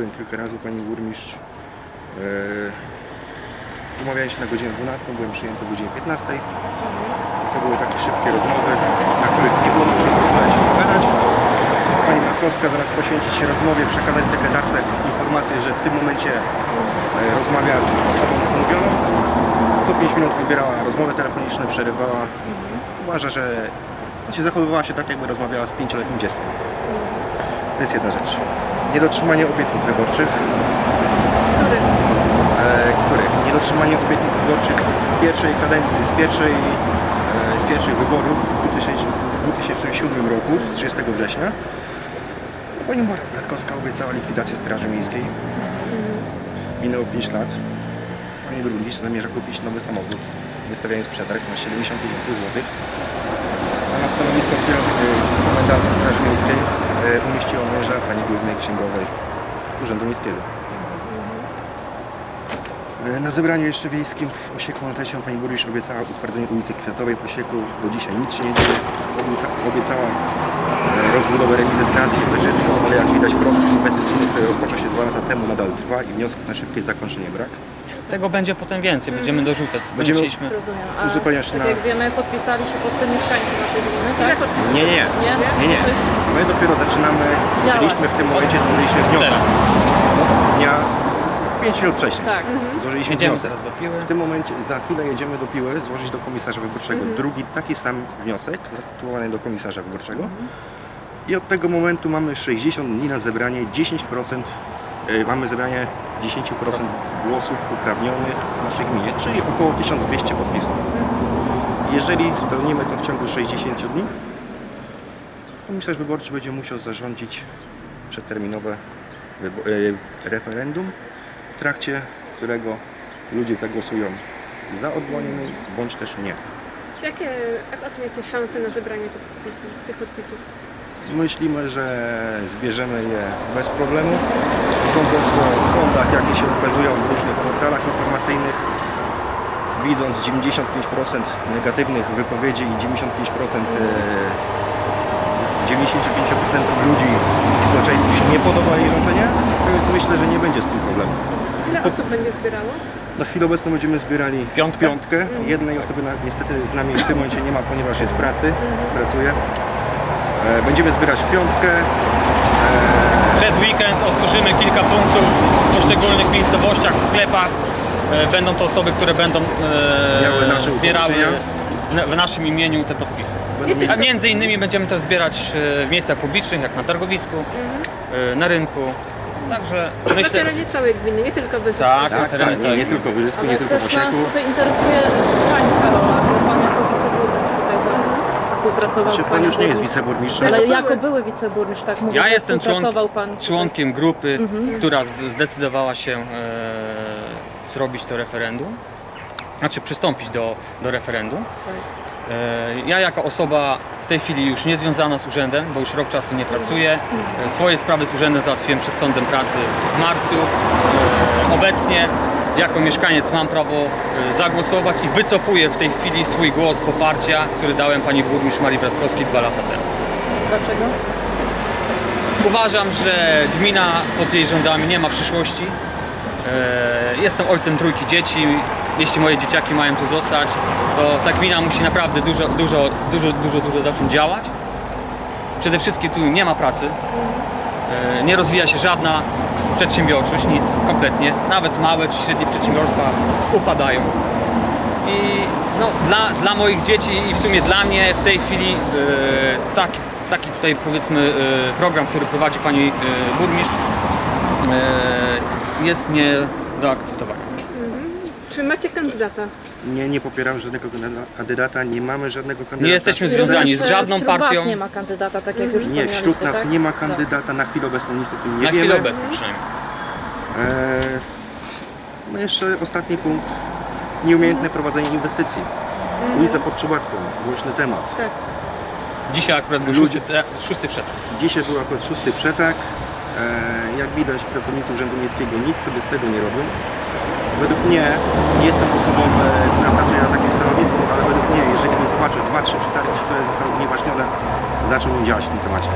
byłem kilka razy pani burmistrz. E, umawiałem się na godzinę 12, byłem przyjęty o godzinie 15. To były takie szybkie rozmowy, na których nie było możliwości się pogadać. Pani Matkowska zamiast poświęcić się rozmowie, przekazać sekretarce informację, że w tym momencie e, rozmawia z osobą umówioną. Co 5 minut wybierała rozmowy telefoniczne, przerywała. Uważa, że znaczy zachowywała się tak, jakby rozmawiała z pięcioletnim dzieckiem. To jest jedna rzecz. Niedotrzymanie obietnic wyborczych, Który? e, których? Niedotrzymanie obietnic wyborczych z pierwszej kadencji, z pierwszej, e, z pierwszych wyborów w 2000 2007 roku, z 30 września. Pani Mora Bratkowska obiecała likwidację Straży Miejskiej. Minęło 5 lat. Pani burmistrz zamierza kupić nowy samochód, wystawiając przetarg na 70 tysięcy złotych. A na stanowisko kierow- e, komendanta Straży Miejskiej e, umieściła męża pani głównej księgowej Urzędu Miejskiego. E, Na zebraniu jeszcze wiejskim w Osieku Montesią pani burmistrz obiecała utwardzenie ulicy Kwiatowej w Osieku. Do dzisiaj nic się nie dzieje. Obieca- Obiecała e, rozbudowę remizy Straskie w ale jak widać proces inwestycyjny, który rozpoczął się dwa lata temu nadal trwa i wniosków na szybkie zakończenie brak. Tego będzie potem więcej, będziemy dorzucać. Będziemy- Będziemy... Chcieliśmy... Rozumiem. A tak na- jak wiemy, podpisali się pod tym mieszkańcy naszej gminy, tak? Nie, nie, Nie? nie, nie. To jest My dopiero zaczynamy, złożyliśmy w tym momencie, złożyliśmy wniosek. Teraz. Dnia 5 minut wcześniej. Tak. Złożyliśmy Jedziemy wniosek. teraz do Piły. W tym momencie, za chwilę jedziemy do Piły złożyć do komisarza wyborczego Mhm. drugi taki sam wniosek, zatytułowany do komisarza wyborczego. Mhm. I od tego momentu mamy 60 dni na zebranie 10%, y, mamy zebranie 10% głosów uprawnionych w naszej gminie, czyli około 1200 podpisów. Jeżeli spełnimy to w ciągu 60 dni, komisarz wyborczy będzie musiał zarządzić przedterminowe y, referendum, w trakcie którego ludzie zagłosują za odwołaniem bądź też nie. Jakie, jak oceniacie szanse na zebranie tych podpisów? Tych podpisów? Myślimy, że zbierzemy je bez problemu. Sądząc po sądach, jakie się ukazują w różnych portalach informacyjnych, widząc 95% negatywnych wypowiedzi i 95% e, 95% ludzi i społeczeństwu się nie podoba jej rządzenie, więc myślę, że nie będzie z tym problemu. Ile osób będzie zbierało? Na chwilę obecną będziemy zbierali Piątkę? piątkę. Jednej osoby na, niestety z nami w tym momencie nie ma, ponieważ jest w pracy, pracuje. E, Będziemy zbierać piątkę. Przez weekend otworzymy kilka punktów w poszczególnych miejscowościach, w sklepach. E, Będą to osoby, które będą e, Miały nasze zbierały w, na- naszym imieniu te podpisy. A między innymi będziemy też zbierać e, w miejscach publicznych, jak na targowisku, e, na rynku. Także Na myślę, terenie całej gminy, nie tylko Wyżysk. Tak. Tak, terenie tak, nie, całej nie tylko w Wyżysku, nie tylko w też nas tutaj interesuje Pańska rola, bo Pan jako wiceburmistrz tutaj za- współpracował Czy z pan już nie jest burmistrz. wiceburmistrzem? Ale jako były wiceburmistrz, tak mówię, ja że jestem współpracował członk, Pan członkiem grupy, która z- zdecydowała się e, zrobić to referendum, znaczy przystąpić do, do referendum. Tak. E, Ja jako osoba w tej chwili już nie związana z urzędem, bo już rok czasu nie pracuję. E, Swoje sprawy z urzędem załatwiłem przed sądem pracy w marcu. E, Obecnie jako mieszkaniec mam prawo e, zagłosować i wycofuję w tej chwili swój głos poparcia, który dałem pani burmistrz Marii Bratkowskiej dwa lata temu. Dlaczego? Uważam, że gmina pod jej rządami nie ma przyszłości. E, Jestem ojcem trójki dzieci. Jeśli moje dzieciaki mają tu zostać, to ta gmina musi naprawdę dużo, dużo, dużo, dużo, dużo zacząć działać. Przede wszystkim tu nie ma pracy. E, Nie rozwija się żadna przedsiębiorczość, nic kompletnie. Nawet małe czy średnie przedsiębiorstwa upadają. I no, dla, dla moich dzieci i w sumie dla mnie w tej chwili e, taki, tutaj powiedzmy e, program, który prowadzi pani e, burmistrz e, jest nie do akceptowania. Czy macie kandydata? Nie, nie popieram żadnego kandydata- nie mamy żadnego kandydata. Nie jesteśmy związani z żadną wśród partią. Was nie ma kandydata, tak jak już Nie, wspomnieliście, wśród nas tak? nie ma kandydata, na chwilę obecną niestety nie Na wiemy. chwilę obecną przynajmniej. Eee, no jeszcze ostatni punkt. Nieumiejętne prowadzenie inwestycji. Ulica pod Przyładką, głośny temat. Tak. Dzisiaj akurat był Ludzie- szósty, te- szósty przetarg. Dzisiaj był akurat szósty przetarg. Eee, jak widać pracownicy Urzędu Miejskiego nic sobie z tego nie robią. Według mnie, nie jestem osobą, e, która pracuje na takim stanowisku, ale według mnie, jeżeli bym zobaczył dwa, trzy przetargi, które zostały unieważnione, zacząłbym działać w tym temacie.